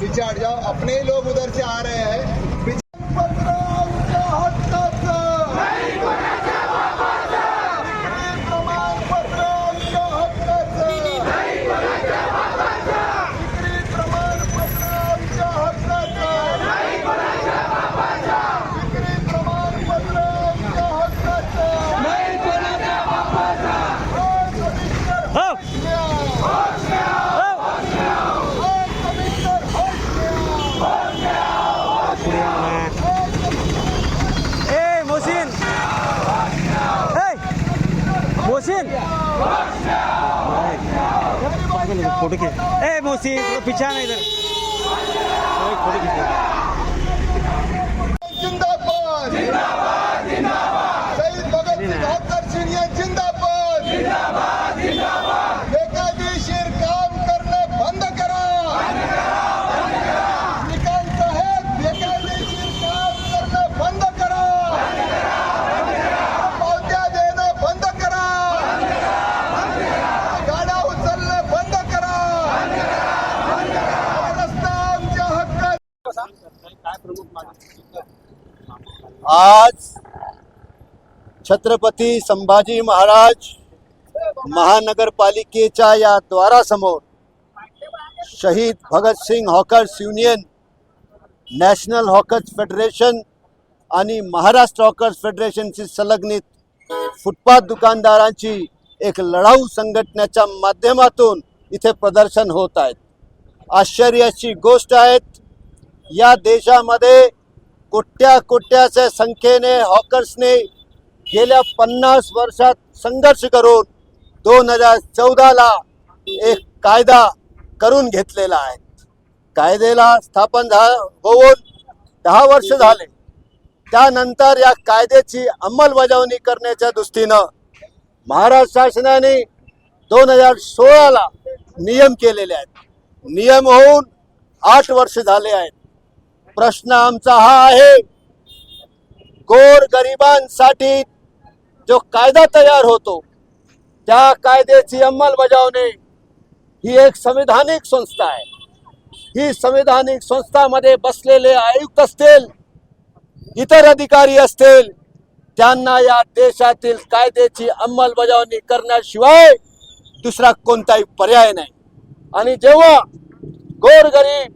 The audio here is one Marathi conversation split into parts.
पीछे हट जाओ। अपने ही लोग उधर से आ रहे हैं पीछे पत्र आमच्या हक्काचं. विक्री प्रमाणपत्र आमच्या हक्काचं. विक्री प्रमाणपत्र आमच्या हक्काचं. विक्री प्रमाणपत्र आमच्या हक्काचं. होश घ्या. होश कमिशनर, होश घ्या. ए मोहसिन ए मोहसिन फोटो खींच. ए मोसी थोड़ा पीछे आना इधर फोटो खींच. आज छत्रपती संभाजी महाराज महानगरपालिकेच्या या द्वारासमोर शहीद Bhagat Singh hawkers union national hawkers federation आणि महाराष्ट्र हॉकर्स फेडरेशनशी संलग्नित फुटपाथ दुकानदारांची एक लढाऊ संघटनेच्या माध्यमातून इथे प्रदर्शन होत आहेत आश्चर्याची गोष्ट आहेत या देशामध्ये कोट्या कोट्याच्या संख्येने हॉकर्सने गेल्या पन्नास वर्षात संघर्ष करून दोन हजार चौदाला एक कायदा करून घेतलेला आहे. कायद्याला स्थापन झा होऊन दहा वर्ष झाले. त्यानंतर या कायद्याची अंमलबजावणी करण्याच्या दृष्टीनं महाराष्ट्र शासनाने दोन हजार सोळाला नियम केलेले आहेत. नियम होऊन आठ वर्ष झाले आहेत. प्रश्न आमचा हा आहे गोर गरिबांसाठी जो कायदा तयार होतो त्या कायद्याची अंमलबजावणी ही एक संविधानिक संस्था आहे. ही संविधानिक संस्थामध्ये बसलेले आयुक्त असतील इतर अधिकारी असतील त्यांना या देशातील कायद्याची अंमलबजावणी करण्याशिवाय दुसरा कोणताही पर्याय नाही. आणि जेव्हा गोरगरीब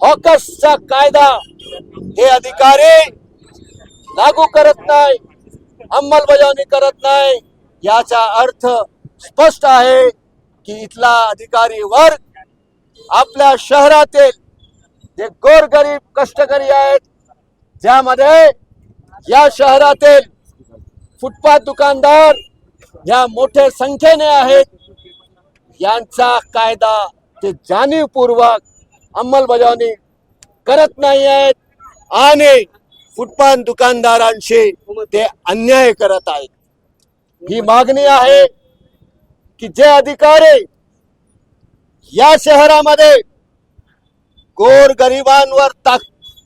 हॉकर्सचा कायदा हे अधिकारी लागू करत नाही अंमलबजावणी करत नाही. याचा अर्थ स्पष्ट आहे की इथला अधिकारी वर्ग आपल्या शहरातील जे गोरगरीब कष्टकरी आहेत ज्यामध्ये या शहरातील फुटपाथ दुकानदार या मोठ्या संख्येने आहेत यांचा कायदा ते जाणीवपूर्वक अंमलबजावणी करत नाही आहेत आणि फुटपाथ दुकानदारांशी ते अन्याय करत आहेत. ही मागणी आहे की जे अधिकारी या शहरामध्ये गोर गरिबांवर ताक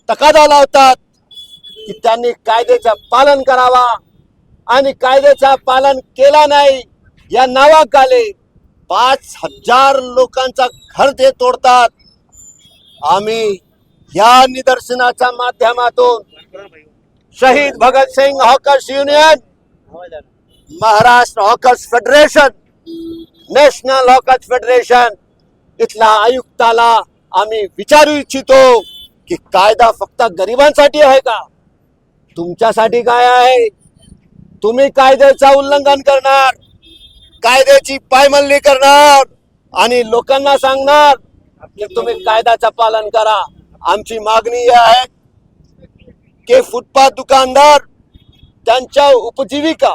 तकादा लावतात की त्यांनी कायद्याचा पालन करावा आणि कायद्याचा पालन केला नाही या नावाखाली पाच हजार लोकांचा घर ते तोडतात. आम्ही या निदर्शनाच्या माध्यमातून शहीद Bhagat Singh hawkers union Maharashtra hawkers federation national hawkers federation इथल्या आयुक्ताला आम्ही विचारू इच्छितो की कायदा फक्त गरिबांसाठी आहे का? तुमच्यासाठी काय आहे? तुम्ही कायद्याचा उल्लंघन करणार कायद्याची पायमल्ली करणार आणि लोकांना सांगणार की तुम्ही कायद्याचं पालन करा. आमची मागणी आहे की फुटपाथ दुकानदार त्यांच्या उपजीविका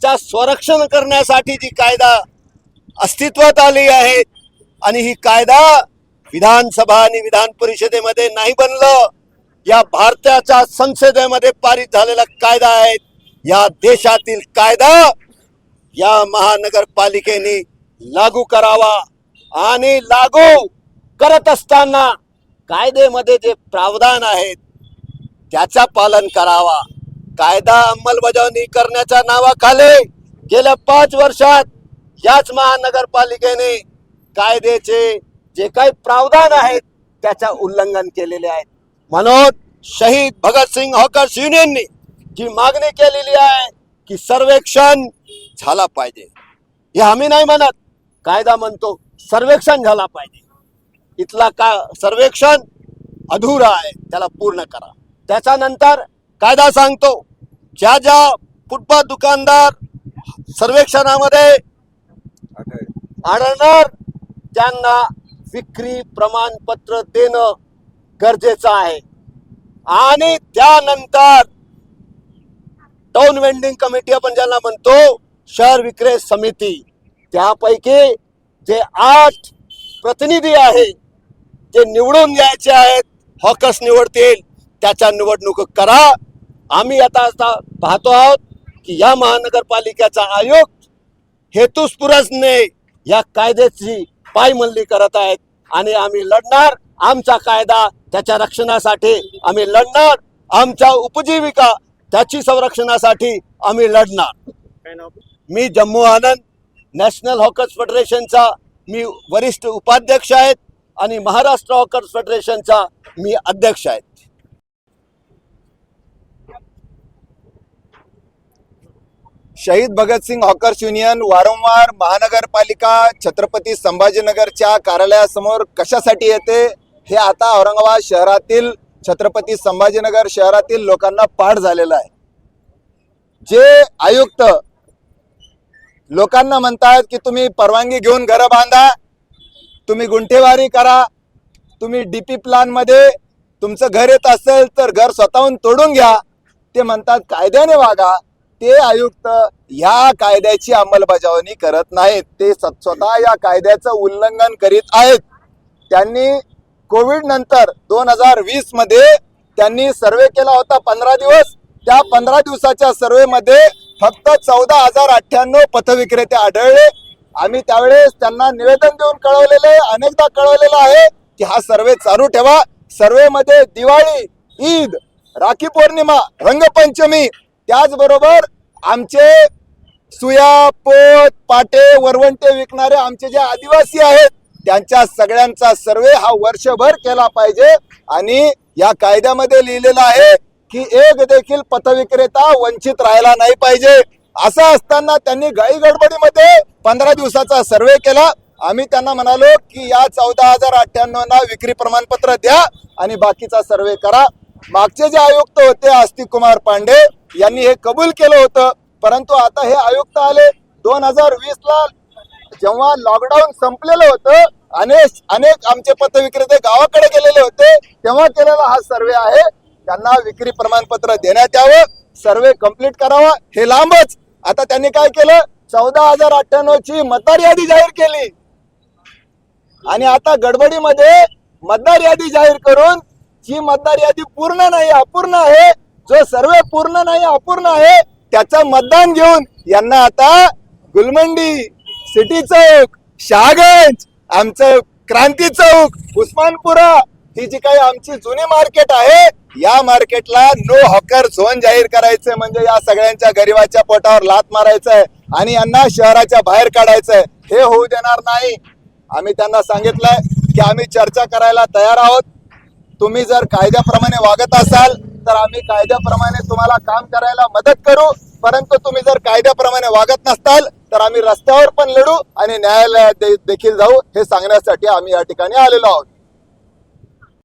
च्या संरक्षण करण्यासाठी जी कायदा अस्तित्वात आली आहे आणि ही कायदा विधानसभा आणि विधान परिषदेमध्ये नाही बनलं या भारताच्या संसदेमध्ये पारित झालेला कायदा आहे. या देशातील कायदा या महानगरपालिकेने लागू करावा आणि लागू करत असताना कायदेमध्ये जे प्रावधान आहेत त्याचा पालन करावा. कायदा अंमलबजावणी करण्याच्या नावाखाली गेल्या पाच वर्षात याच महानगरपालिकेने कायद्याचे जे काही प्रावधान आहेत त्याचा उल्लंघन केलेले आहेत. म्हणून शहीद भगतसिंग हॉकर्स युनियननी जी मागणी केलेली आहे की सर्वेक्षण झाला पाहिजे. हे आम्ही नाही म्हणत. कायदा म्हणतो सर्वेक्षण झाला पाहिजे. इथला का सर्वेक्षण अधुरा आहे त्याला पूर्ण करा. त्याच्यानंतर कायदा सांगतो ज्या ज्या फुटपाथ दुकानदार सर्वेक्षणामध्ये आढळणार त्यांना विक्री प्रमाणपत्र देणं गरजेचं आहे. आणि त्यानंतर टाउन वेंडिंग कमिटी आपण ज्याला म्हणतो शहर विक्री समिती त्यापैकी जे आठ प्रतिनिधी आहे जे निवडून यायचे आहेत हॉकस निवडतील त्याच्या निवडणूक करा. आम्ही आता आता पाहतो आहोत की या महानगरपालिकेचा आयोग हेतुस्फुरसने या कायद्याची पायमल्ली करत आहेत आणि आम्ही लढणार. आमचा कायदा त्याच्या रक्षणासाठी आम्ही लढणार. आमच्या उपजीविका त्याची संरक्षणासाठी आम्ही लढणार. मी जम्मू आनंद नॅशनल हॉकर्स फेडरेशनचा मी वरिष्ठ उपाध्यक्ष आहेत. आणि महाराष्ट्र हॉकर्स फेडरेशनचा मी अध्यक्ष आहेत. शहीद भगतसिंग हॉकर्स युनियन वारंवार महानगरपालिका छत्रपती संभाजीनगरच्या कार्यालयासमोर कशासाठी येते हे आता औरंगाबाद शहरातील छत्रपती संभाजीनगर शहरातील लोकांना पाठ झालेलं आहे. जे आयुक्त लोकांना म्हणतात की तुम्ही परवानगी घेऊन घरं बांधा तुम्ही गुंठेवारी करा तुम्ही डीपी प्लानमध्ये तुमचं घर येत असेल तर घर स्वतःहून तोडून घ्या. ते म्हणतात कायद्याने वागा. ते आयुक्त या कायद्याची अंमलबजावणी करत नाहीत. ते स्वतः या कायद्याचं उल्लंघन करीत आहेत. त्यांनी कोविड नंतर दोन हजार वीसमध्ये त्यांनी सर्वे केला होता पंधरा दिवस. त्या पंधरा दिवसाच्या सर्वेमध्ये फक्त चौदा हजार अठ्ठ्याण्णव पथविक्रेते आढळले. आम्ही त्यावेळेस त्यांना निवेदन देऊन कळवलेलं आहे अनेकदा कळवलेलं आहे की हा सर्वे चालू ठेवा. सर्वे मध्ये दिवाळी ईद राखी पौर्णिमा रंगपंचमी त्याचबरोबर आमचे सुया पोत पाटे वरवंटे विकणारे आमचे जे आदिवासी आहेत त्यांच्या सगळ्यांचा सर्वे हा वर्षभर केला पाहिजे. आणि या कायद्यामध्ये लिहिलेलं आहे की एक देखील पथविक्रेता वंचित राहायला नाही पाहिजे. असं असताना त्यांनी गाई गडबडीमध्ये पंधरा दिवसाचा सर्वे केला. आम्ही त्यांना म्हणालो की या चौदा हजार अठ्ठ्याण्णव विक्री प्रमाणपत्र द्या आणि बाकीचा सर्वे करा. मागचे जे आयुक्त होते आस्तिक कुमार पांडे यांनी हे कबूल केलं होतं. परंतु आता हे आयुक्त आले. दोन हजार वीस ला जेव्हा लॉकडाऊन संपलेलं होतं अनेक अनेक आमचे पथविक्रेते गावाकडे गेलेले होते तेव्हा केलेला हा सर्वे आहे. त्यांना विक्री प्रमाणपत्र देण्यात यावं सर्वे कंप्लीट करावा. हे लांबच आता त्यांनी काय केलं? चौदा हजार अठ्ठ्याण्णव ची मतदार यादी जाहीर केली. आणि आता गडबडीमध्ये मतदार यादी जाहीर करून जी मतदार यादी पूर्ण नाही अपूर्ण आहे. जो सर्वे पूर्ण नाही अपूर्ण आहे त्याचं मतदान घेऊन यांना आता गुलमंडी सिटी चौक शहागंज आमचं क्रांती चौक उस्मानपुरा ही जी काही आमची जुनी मार्केट आहे या मार्केटला नो हॉकर झोन जाहीर करायचं म्हणजे या सगळ्यांच्या गरिबाच्या पोटावर लात मारायचं आहे आणि यांना शहराच्या बाहेर काढायचंय. हे होऊ देणार नाही. आम्ही त्यांना सांगितलंय की आम्ही चर्चा करायला तयार आहोत. तुम्ही जर कायद्याप्रमाणे वागत असाल तर आम्ही कायद्याप्रमाणे तुम्हाला काम करायला मदत करू. परंतु तुम्ही जर कायद्याप्रमाणे वागत नसताल तर आम्ही रस्त्यावर पण लढू आणि न्यायालयात दे- देखील जाऊ हे सांगण्यासाठी आम्ही या ठिकाणी आलेलो आहोत.